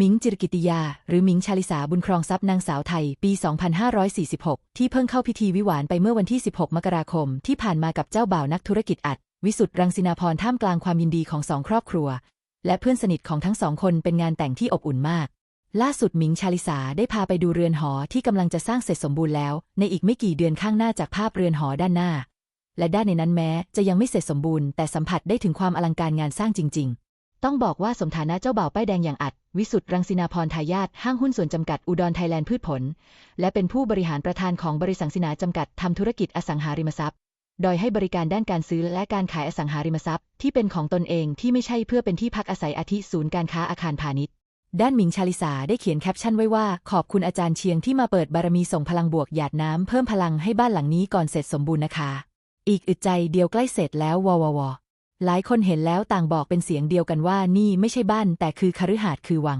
มิงจิรกิติยา หรือมิงชาลิสาบุญครองทรัพย์นางสาวไทย ปี 2546 ที่เพิ่งเข้าพิธีวิวานไปเมื่อวันที่ 16 มกราคม ที่ผ่านมากับเจ้าบ่าวนักธุรกิจอัด วิสุทธ์รังสินาพรท่ามกลางความยินดีของสองครอบครัว และเพื่อนสนิทของทั้งสองคนเป็นงานแต่งที่อบอุ่นมาก ล่าสุดหมิงชาลิสาได้พาไปดูเรือนหอที่กำลังจะสร้างเสร็จสมบูรณ์แล้ว ในอีกไม่กี่เดือนข้างหน้าจากภาพเรือนหอด้านหน้า และด้านในนั้นแม้จะยังไม่เสร็จสมบูรณ์แต่สัมผัสได้ถึงความอลังการงานสร้างจริง ๆ ต้องบอกว่าสมฐานะเจ้าบ่าวป้ายแดงอย่างอัด วิสุทธ์รังสินาพรทายาทห้างหุ้นส่วนจำกัดอุดรไทยแลนด์พืชผล และเป็นผู้บริหารประธานของบริษัทสินาจำกัดทำธุรกิจอสังหาริมทรัพย์ โดยให้บริการด้านการซื้อและการขายอสังหาริมทรัพย์ ที่เป็นของตนเองที่ไม่ใช่เพื่อเป็นที่พักอาศัยอาทิศูนย์การค้าอาคารพาณิชย์ด้านหมิงชาลิสาได้เขียนแคปชั่นไว้ว่า ขอบคุณอาจารย์เชียงที่มาเปิดบารมีส่งพลังบวกหยาดน้ำเพิ่มพลังให้บ้านหลังนี้ก่อนเสร็จสมบูรณ์นะคะ อีกอึดใจเดียวใกล้เสร็จแล้วววว หลายคนเห็นแล้วต่างบอกเป็นเสียงเดียวกันว่านี่ไม่ใช่บ้านแต่คือคฤหาสน์คือวัง